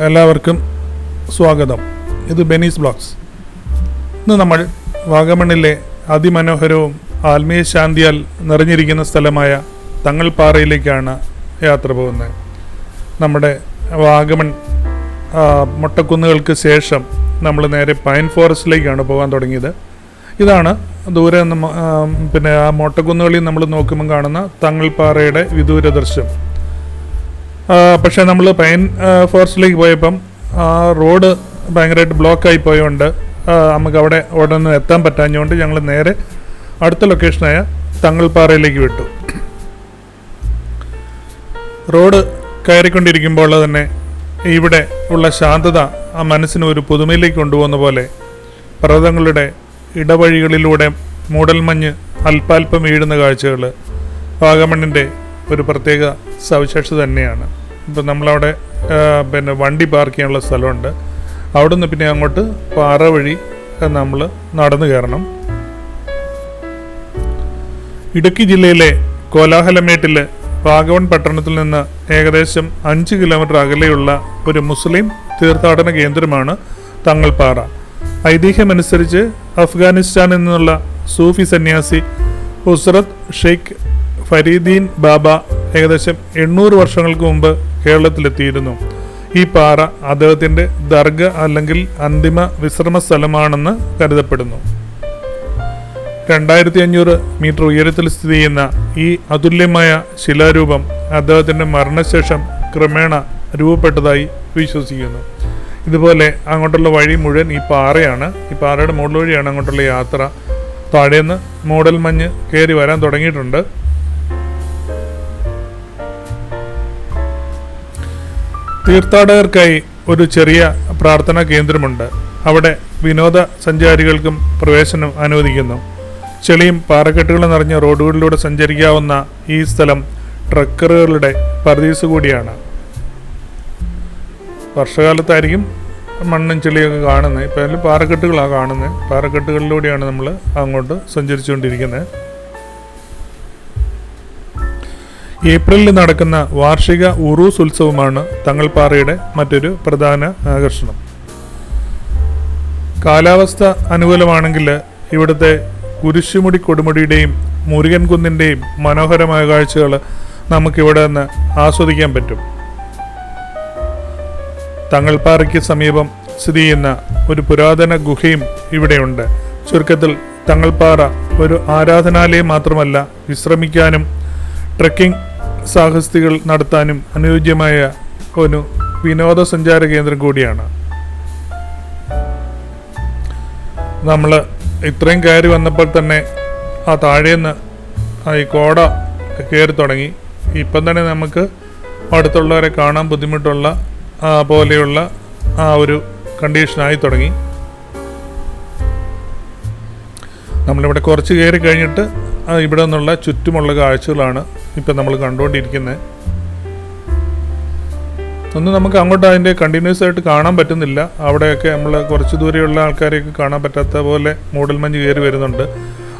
എല്ലാവർക്കും സ്വാഗതം. ഇത് ബെനീസ് ബ്ലോഗ്സ്. ഇന്ന് നമ്മൾ വാഗമണ്ണിലെ അതിമനോഹരവും ആത്മീയ ശാന്തിയാൽ നിറഞ്ഞിരിക്കുന്ന സ്ഥലമായ തങ്ങൾപ്പാറയിലേക്കാണ് യാത്ര പോകുന്നത്. നമ്മുടെ വാഗമൺ മൊട്ടക്കുന്നുകൾക്ക് ശേഷം നമ്മൾ നേരെ പൈൻ ഫോറസ്റ്റിലേക്കാണ് പോകാൻ തുടങ്ങിയത്. ഇതാണ് ദൂരെ പിന്നെ ആ മൊട്ടക്കുന്നുകളിൽ നമ്മൾ നോക്കുമ്പോൾ കാണുന്ന തങ്ങൾപ്പാറയുടെ വിദൂര ദൃശ്യം പക്ഷേ നമ്മൾ പൈൻ ഫോറസ്റ്റിലേക്ക് പോയപ്പം ആ റോഡ് ഭയങ്കരമായിട്ട് ബ്ലോക്കായി പോയതുകൊണ്ട് നമുക്ക് അവിടെ ഉടനെ എത്താൻ പറ്റാഞ്ഞുകൊണ്ട് ഞങ്ങൾ നേരെ അടുത്ത ലൊക്കേഷനായ തങ്ങൾപ്പാറയിലേക്ക് വിട്ടു. റോഡ് കയറിക്കൊണ്ടിരിക്കുമ്പോൾ തന്നെ ഇവിടെ ഉള്ള ശാന്തത ആ മനസ്സിന് ഒരു പുതുമയിലേക്ക് കൊണ്ടുപോകുന്ന പോലെ പർവതങ്ങളുടെ ഇടവഴികളിലൂടെ മൂടൽമഞ്ഞ് അല്പാൽപ്പം വീഴുന്ന കാഴ്ചകൾ വാഗമണ്ണിന്റെ ഒരു പ്രത്യേക സവിശേഷത തന്നെയാണ്. ഇപ്പം നമ്മളവിടെ പിന്നെ വണ്ടി പാർക്ക് ചെയ്യാനുള്ള സ്ഥലമുണ്ട്. അവിടെ നിന്ന് പിന്നെ അങ്ങോട്ട് പാറ വഴി നമ്മൾ നടന്നു കയറണം. ഇടുക്കി ജില്ലയിലെ കോലാഹലമേട്ടിൽ വാഗവൺ പട്ടണത്തിൽ നിന്ന് ഏകദേശം അഞ്ച് കിലോമീറ്റർ അകലെയുള്ള ഒരു മുസ്ലിം തീർത്ഥാടന കേന്ദ്രമാണ് തങ്ങൾപ്പാറ ഐതിഹ്യമനുസരിച്ച് അഫ്ഗാനിസ്ഥാനിൽ നിന്നുള്ള സൂഫി സന്യാസി ഹുസ്രത് ഷെയ്ഖ് ഫരീദീൻ ബാബ ഏകദേശം എണ്ണൂറ് വർഷങ്ങൾക്ക് മുമ്പ് കേരളത്തിലെത്തിയിരുന്നു. ഈ പാറ അദ്ദേഹത്തിന്റെ ദർഗ അല്ലെങ്കിൽ അന്തിമ വിശ്രമ സ്ഥലമാണെന്ന് കരുതപ്പെടുന്നു. രണ്ടായിരത്തി അഞ്ഞൂറ് മീറ്റർ ഉയരത്തിൽ സ്ഥിതി ചെയ്യുന്ന ഈ അതുല്യമായ ശിലാരൂപം അദ്ദേഹത്തിന്റെ മരണശേഷം ക്രമേണ രൂപപ്പെട്ടതായി വിശ്വസിക്കുന്നു. ഇതുപോലെ അങ്ങോട്ടുള്ള വഴി മുഴുവൻ ഈ പാറയാണ്. ഈ പാറയുടെ മുകളിൽ വഴിയാണ് അങ്ങോട്ടുള്ള യാത്ര. താഴേന്ന് മൂടൽ മഞ്ഞ് കയറി വരാൻ തുടങ്ങിയിട്ടുണ്ട്. തീർത്ഥാടകർക്കായി ഒരു ചെറിയ പ്രാർത്ഥനാ കേന്ദ്രമുണ്ട്. അവിടെ വിനോദ സഞ്ചാരികൾക്കും പ്രവേശനം അനുവദിക്കുന്നു. ചെളിയും പാറക്കെട്ടുകളും നിറഞ്ഞ റോഡുകളിലൂടെ സഞ്ചരിക്കാവുന്ന ഈ സ്ഥലം ട്രക്കറുകളുടെ പരദീസ് കൂടിയാണ്. വർഷകാലത്തായിരിക്കും മണ്ണും ചെളിയൊക്കെ കാണുന്നത്. ഇപ്പോൾ അതിൽ പാറക്കെട്ടുകളാണ് കാണുന്നത്. പാറക്കെട്ടുകളിലൂടെയാണ് നമ്മൾ അങ്ങോട്ട് സഞ്ചരിച്ചുകൊണ്ടിരിക്കുന്നത്. ഏപ്രിലിൽ നടക്കുന്ന വാർഷിക ഉറൂസ് ഉത്സവമാണ് തങ്ങൾപ്പാറയുടെ മറ്റൊരു പ്രധാന ആകർഷണം. കാലാവസ്ഥ അനുകൂലമാണെങ്കിൽ ഇവിടുത്തെ കുരിശുമുടി കൊടുമുടിയുടെയും മുരുകൻ കുന്നിന്റെയും മനോഹരമായ കാഴ്ചകൾ നമുക്കിവിടെ നിന്ന് ആസ്വദിക്കാൻ പറ്റും. തങ്ങൾപ്പാറയ്ക്ക് സമീപം സ്ഥിതി ചെയ്യുന്ന ഒരു പുരാതന ഗുഹയും ഇവിടെയുണ്ട്. ചുരുക്കത്തിൽ തങ്ങൾപ്പാറ ഒരു ആരാധനാലയം മാത്രമല്ല വിശ്രമിക്കാനും ട്രക്കിംഗ് സാഹസികൾ നടത്താനും അനുയോജ്യമായ ഒരു വിനോദസഞ്ചാര കേന്ദ്രം കൂടിയാണ്. നമ്മൾ ഇത്രയും കയറി വന്നപ്പോൾ തന്നെ ആ താഴേന്ന് ഈ കോട കയറി തുടങ്ങി. ഇപ്പം തന്നെ നമുക്ക് അടുത്തുള്ളവരെ കാണാൻ ബുദ്ധിമുട്ടുള്ള പോലെയുള്ള ആ ഒരു കണ്ടീഷനായി തുടങ്ങി. നമ്മളിവിടെ കുറച്ച് കയറി കഴിഞ്ഞിട്ട് ഇവിടെ നിന്നുള്ള ചുറ്റുമുള്ള കാഴ്ചകളാണ് ഇപ്പം നമ്മൾ കണ്ടുകൊണ്ടിരിക്കുന്നത്. ഒന്നും നമുക്ക് അങ്ങോട്ട് അതിന്റെ കണ്ടിന്യൂസ് ആയിട്ട് കാണാൻ പറ്റുന്നില്ല. അവിടെയൊക്കെ നമ്മൾ കുറച്ച് ദൂരെയുള്ള ആൾക്കാരെയൊക്കെ കാണാൻ പറ്റാത്ത പോലെ മൂടൽമഞ്ഞ് കയറി വരുന്നുണ്ട്.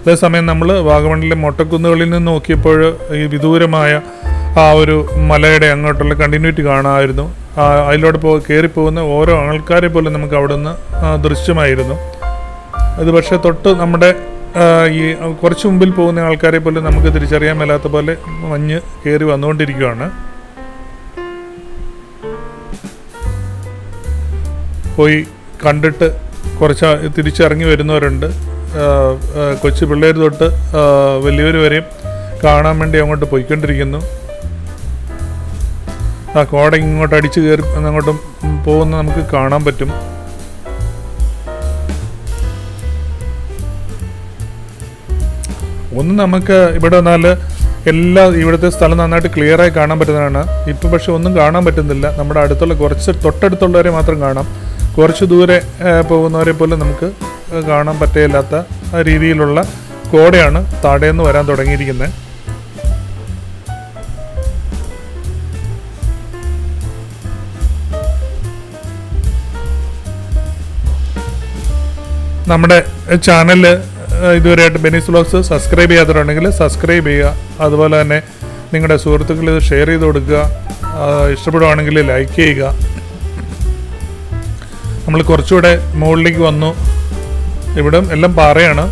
അതേസമയം നമ്മൾ വാഗമണ്ണിലെ മൊട്ടക്കുന്നുകളിൽ നിന്ന് നോക്കിയപ്പോൾ ഈ വിദൂരമായ ആ ഒരു മലയുടെ അങ്ങോട്ടുള്ള കണ്ടിന്യൂറ്റി കാണാമായിരുന്നു. അതിലൂടെ പോ കയറിപ്പോകുന്ന ഓരോ ആൾക്കാരെ പോലും നമുക്ക് അവിടെ നിന്ന് ദൃശ്യമായിരുന്നു. അത് പക്ഷേ തൊട്ട് നമ്മുടെ ഈ കുറച്ച് മുമ്പിൽ പോകുന്ന ആൾക്കാരെ പോലും നമുക്ക് തിരിച്ചറിയാൻ മേലാത്ത പോലെ മഞ്ഞ് കയറി വന്നുകൊണ്ടിരിക്കുകയാണ് പോയി കണ്ടിട്ട് കുറച്ച് തിരിച്ചിറങ്ങി വരുന്നവരുണ്ട്. കൊച്ചു പിള്ളേർ തൊട്ട് വലിയവർ വരെയും കാണാൻ വേണ്ടി അങ്ങോട്ട് പോയിക്കൊണ്ടിരിക്കുന്നു. ആ കോട ഇങ്ങോട്ട് അടിച്ചു കയറി അങ്ങോട്ടും പോകുന്ന നമുക്ക് കാണാൻ പറ്റും. ഒന്ന് നമുക്ക് ഇവിടെ വന്നാൽ എല്ലാ ഇവിടുത്തെ സ്ഥലം നന്നായിട്ട് ക്ലിയറായി കാണാൻ പറ്റുന്നതാണ്. ഇപ്പം പക്ഷേ ഒന്നും കാണാൻ പറ്റുന്നില്ല. നമ്മുടെ അടുത്തുള്ള കുറച്ച് തൊട്ടടുത്തുള്ളവരെ മാത്രം കാണാം. കുറച്ച് ദൂരെ പോകുന്നവരെ പോലും നമുക്ക് കാണാൻ പറ്റില്ലാത്ത രീതിയിലുള്ള കോടയാണ് താഴേന്ന് വരാൻ തുടങ്ങിയിരിക്കുന്നത് നമ്മുടെ ചാനൽ ഇതുവരെയായിട്ട് ബെനീസ് വ്ളോഗ്സ് സബ്സ്ക്രൈബ് ചെയ്യാത്തവരുണ്ടെങ്കിൽ സബ്സ്ക്രൈബ് ചെയ്യുക. അതുപോലെ തന്നെ നിങ്ങളുടെ സുഹൃത്തുക്കൾ ഇത് ഷെയർ ചെയ്ത് കൊടുക്കുക. ഇഷ്ടപ്പെടുവാണെങ്കിൽ ലൈക്ക് ചെയ്യുക. നമ്മൾ കുറച്ചുകൂടെ മുകളിലേക്ക് വന്നു. ഇവിടെ എല്ലാം പാറയാണ്.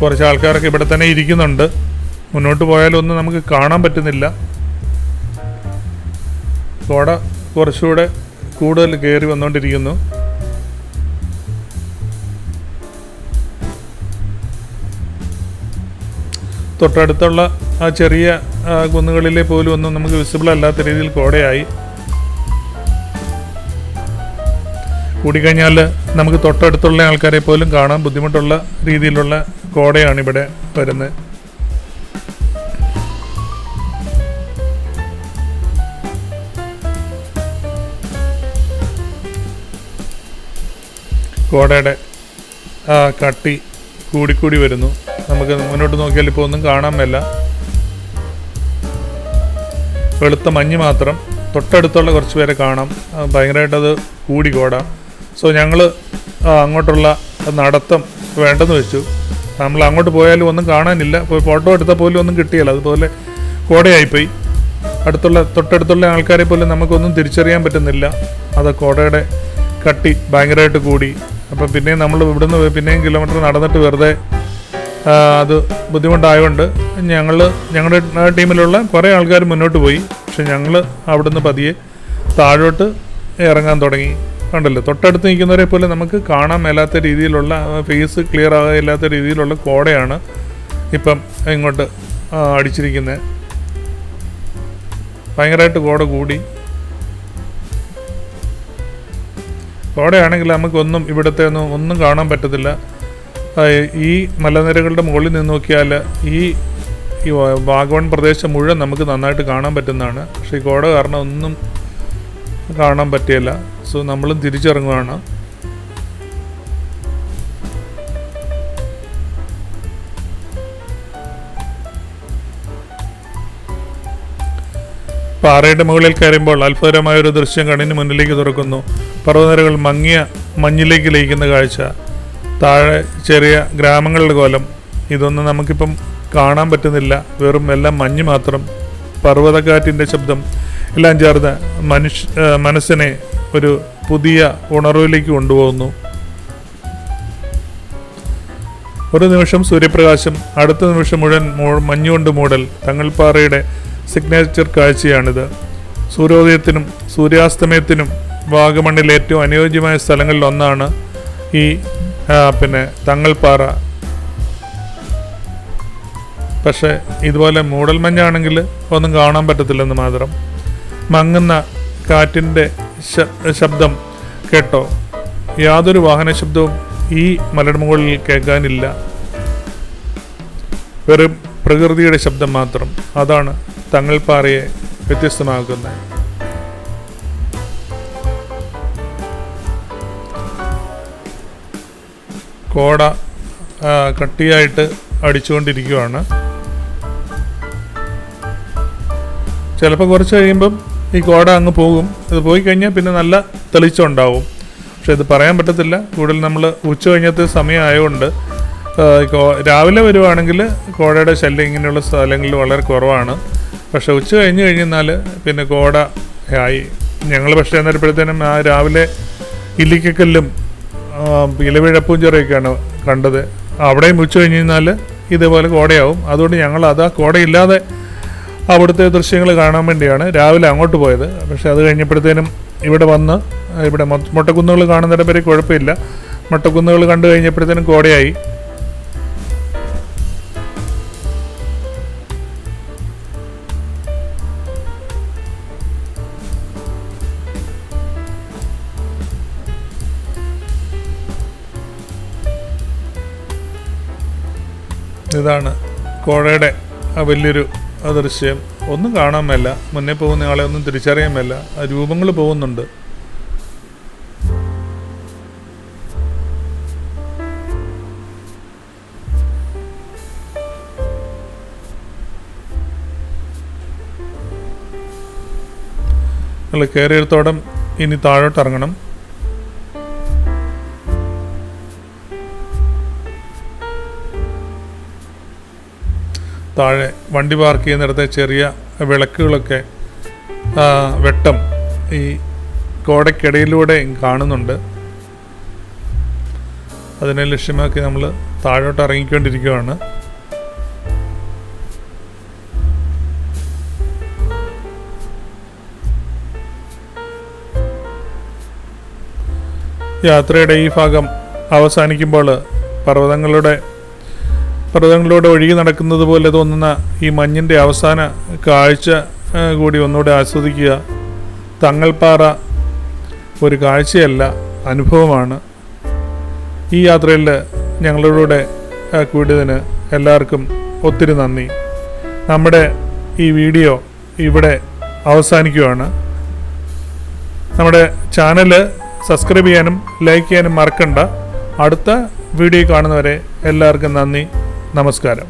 കുറച്ച് ആൾക്കാരൊക്കെ ഇവിടെ തന്നെ ഇരിക്കുന്നുണ്ട്. മുന്നോട്ട് പോയാലൊന്നും നമുക്ക് കാണാൻ പറ്റുന്നില്ല. കോട കുറച്ചുകൂടെ കൂടുതൽ കയറി വന്നുകൊണ്ടിരിക്കുന്നു തൊട്ടടുത്തുള്ള ആ ചെറിയ കുന്നുകളിലെ പോലും ഒന്നും നമുക്ക് വിസിബിൾ അല്ലാത്ത രീതിയിൽ കോടയായി. കൂടിക്കഴിഞ്ഞാൽ നമുക്ക് തൊട്ടടുത്തുള്ള ആൾക്കാരെ പോലും കാണാൻ ബുദ്ധിമുട്ടുള്ള രീതിയിലുള്ള കോടയാണ് ഇവിടെ വരുന്നത്. കോടയുടെ ആ കട്ടി കൂടിക്കൂടി വരുന്നു. നമുക്ക് മുന്നോട്ട് നോക്കിയാൽ ഇപ്പോൾ ഒന്നും കാണാൻ മേല. വെളുത്ത മഞ്ഞ് മാത്രം. തൊട്ടടുത്തുള്ള കുറച്ച് പേരെ കാണാം. ഭയങ്കരമായിട്ടത് കൂടി കോട സോ ഞങ്ങൾ അങ്ങോട്ടുള്ള നടത്തം വേണ്ടെന്ന് വെച്ചു. നമ്മൾ അങ്ങോട്ട് പോയാലും ഒന്നും കാണാനില്ല. പോയി ഫോട്ടോ എടുത്താൽ പോലും ഒന്നും കിട്ടിയില്ല. അതുപോലെ കോടയായിപ്പോയി അടുത്തുള്ള തൊട്ടടുത്തുള്ള ആൾക്കാരെ പോലും നമുക്കൊന്നും തിരിച്ചറിയാൻ പറ്റുന്നില്ല. അത് കോടയുടെ കട്ടി ഭയങ്കരമായിട്ട് കൂടി. അപ്പം പിന്നെയും നമ്മൾ ഇവിടുന്ന് പിന്നെയും കിലോമീറ്റർ നടന്നിട്ട് വെറുതെ അത് ബുദ്ധിമുട്ടായതുകൊണ്ട് ഞങ്ങൾ ഞങ്ങളുടെ ടീമിലുള്ള കുറേ ആൾക്കാർ മുന്നോട്ട് പോയി. പക്ഷെ ഞങ്ങൾ അവിടുന്ന് പതിയെ താഴോട്ട് ഇറങ്ങാൻ തുടങ്ങി. ഉണ്ടല്ലോ തൊട്ടടുത്ത് നിൽക്കുന്നവരെ പോലെ നമുക്ക് കാണാൻ മേലാത്ത രീതിയിലുള്ള ഫേസ് ക്ലിയർ ആകാത്ത രീതിയിലുള്ള കോടയാണ് ഇപ്പം ഇങ്ങോട്ട് അടിച്ചിരിക്കുന്നത് ഭയങ്കരമായിട്ട് കോട കൂടി. കോടയാണെങ്കിൽ നമുക്കൊന്നും ഇവിടുത്തെ ഒന്നും ഒന്നും കാണാൻ പറ്റത്തില്ല. ഈ മലനിരകളുടെ മുകളിൽ നിന്ന് നോക്കിയാൽ ഈ ഈ വാഗവൺ പ്രദേശം മുഴുവൻ നമുക്ക് നന്നായിട്ട് കാണാൻ പറ്റുന്നതാണ്. പക്ഷേ ഈ കോട കാരണം ഒന്നും കാണാൻ പറ്റിയില്ല. സോ നമ്മളും തിരിച്ചിറങ്ങുകയാണ് പാറയുടെ മുകളിൽ കയറുമ്പോൾ അത്ഭുതകരമായ ഒരു ദൃശ്യം കണ്ണിന് മുന്നിലേക്ക് തുറക്കുന്നു. പർവതനിരകൾ മങ്ങിയ മഞ്ഞിലേക്ക് ലയിക്കുന്ന കാഴ്ച. താഴെ ചെറിയ ഗ്രാമങ്ങളുടെ കോലം. ഇതൊന്നും നമുക്കിപ്പം കാണാൻ പറ്റുന്നില്ല. വെറും എല്ലാം മഞ്ഞ് മാത്രം. പർവതക്കാറ്റിന്റെ ശബ്ദം എല്ലാം ചേർന്ന് മനുഷ്യ മനസ്സിനെ ഒരു പുതിയ ഉണർവിലേക്ക് കൊണ്ടുപോകുന്നു. ഒരു നിമിഷം സൂര്യപ്രകാശം അടുത്ത നിമിഷം മുഴുവൻ മഞ്ഞുകൊണ്ട് മൂടൽ. തങ്ങൾപ്പാറയുടെ സിഗ്നേച്ചർ കാഴ്ചയാണിത്. സൂര്യോദയത്തിനും സൂര്യാസ്തമയത്തിനും വാഗമണ്ണിൽ ഏറ്റവും അനുയോജ്യമായ സ്ഥലങ്ങളിൽ ഒന്നാണ് ഈ പിന്നെ തങ്ങൾപ്പാറ. പക്ഷേ ഇതുപോലെ മൂടൽമഞ്ഞാണെങ്കിൽ ഒന്നും കാണാൻ പറ്റത്തില്ലെന്ന് മാത്രം. മങ്ങുന്ന കാറ്റിന്റെ ശബ്ദം കേട്ടോ. യാതൊരു വാഹന ശബ്ദവും ഈ മലമുകളിൽ മുകളിൽ കേൾക്കാനില്ല. വെറും പ്രകൃതിയുടെ ശബ്ദം മാത്രം. അതാണ് തങ്ങൾപ്പാറയെ വ്യത്യസ്തമാക്കുന്നത്. കോട കട്ടിയായിട്ട് അടിച്ചുകൊണ്ടിരിക്കുകയാണ് ചിലപ്പോൾ കുറച്ച് കഴിയുമ്പം ഈ കോട അങ്ങ് പോകും. ഇത് പോയി കഴിഞ്ഞാൽ പിന്നെ നല്ല തെളിച്ചം ഉണ്ടാവും പക്ഷെ ഇത് പറയാൻ പറ്റത്തില്ല. കൂടുതൽ നമ്മൾ ഉച്ച കഴിഞ്ഞത്തെ സമയമായതുകൊണ്ട് രാവിലെ വരുവാണെങ്കിൽ കോടയുടെ ശല്യം ഇങ്ങനെയുള്ള സ്ഥലങ്ങളിൽ വളരെ കുറവാണ്. പക്ഷെ ഉച്ച കഴിഞ്ഞ് കഴിഞ്ഞാൽ പിന്നെ കോട ആയി. ഞങ്ങൾ പക്ഷേ എന്നിട്ടപ്പോഴത്തേനും ആ രാവിലെ ഇല്ലിക്കക്കല്ലും ആ, ചെറിയൊക്കെയാണ് കണ്ടത്. അവിടെയും ഉച്ച കഴിഞ്ഞ് കഴിഞ്ഞാൽ ഇതേപോലെ കോടയാവും. അതുകൊണ്ട് ഞങ്ങൾ അത് ആ കോടയില്ലാതെ അവിടുത്തെ ദൃശ്യങ്ങൾ കാണാൻ വേണ്ടിയാണ് രാവിലെ അങ്ങോട്ട് പോയത്. പക്ഷെ അത് കഴിഞ്ഞപ്പോഴത്തേനും ഇവിടെ വന്ന് ഇവിടെ മൊട്ടക്കുന്നുകൾ കാണുന്നിടം വരെ കുഴപ്പമില്ല. മൊട്ടക്കുന്നുകൾ കണ്ടു കഴിഞ്ഞപ്പോഴത്തേനും കോടയായി. ഇതാണ് കോഴയുടെ ആ വലിയൊരു അദൃശ്യം. ദൃശ്യം ഒന്നും കാണാൻ മേല. മുന്നേ പോകുന്ന ആളെ ഒന്നും തിരിച്ചറിയാൻ മേല. ആ രൂപങ്ങൾ പോകുന്നുണ്ട്. നിങ്ങൾ കയറിയെടുത്തോടം ഇനി താഴോട്ട് ഇറങ്ങണം താഴെ വണ്ടി പാർക്ക് ചെയ്യുന്നിടത്തെ ചെറിയ വിളക്കുകളൊക്കെ വെട്ടം ഈ കോടയ്ക്കിടയിലൂടെ കാണുന്നുണ്ട്. അതിനെ ലക്ഷ്യമാക്കി നമ്മൾ താഴോട്ട് ഇറങ്ങിക്കൊണ്ടിരിക്കുകയാണ് യാത്രയുടെ ഈ ഭാഗം അവസാനിക്കുമ്പോൾ പർവതങ്ങളുടെ പർവതങ്ങളിലൂടെ ഒഴുകി നടക്കുന്നത് പോലെ തോന്നുന്ന ഈ മഞ്ഞിന്റെ അവസാന കാഴ്ച കൂടി ഒന്നുകൂടെ ആസ്വദിക്കുക. തങ്ങൾപ്പാറ ഒരു കാഴ്ചയല്ല അനുഭവമാണ്. ഈ യാത്രയിൽ ഞങ്ങളുടെ കൂടിയതിന് എല്ലാവർക്കും ഒത്തിരി നന്ദി. നമ്മുടെ ഈ വീഡിയോ ഇവിടെ അവസാനിക്കുകയാണ്. നമ്മുടെ ചാനൽ സബ്സ്ക്രൈബ് ചെയ്യാനും ലൈക്ക് ചെയ്യാനും മറക്കണ്ട. അടുത്ത വീഡിയോ കാണുന്നവരെ എല്ലാവർക്കും നന്ദി. നമസ്കാരം.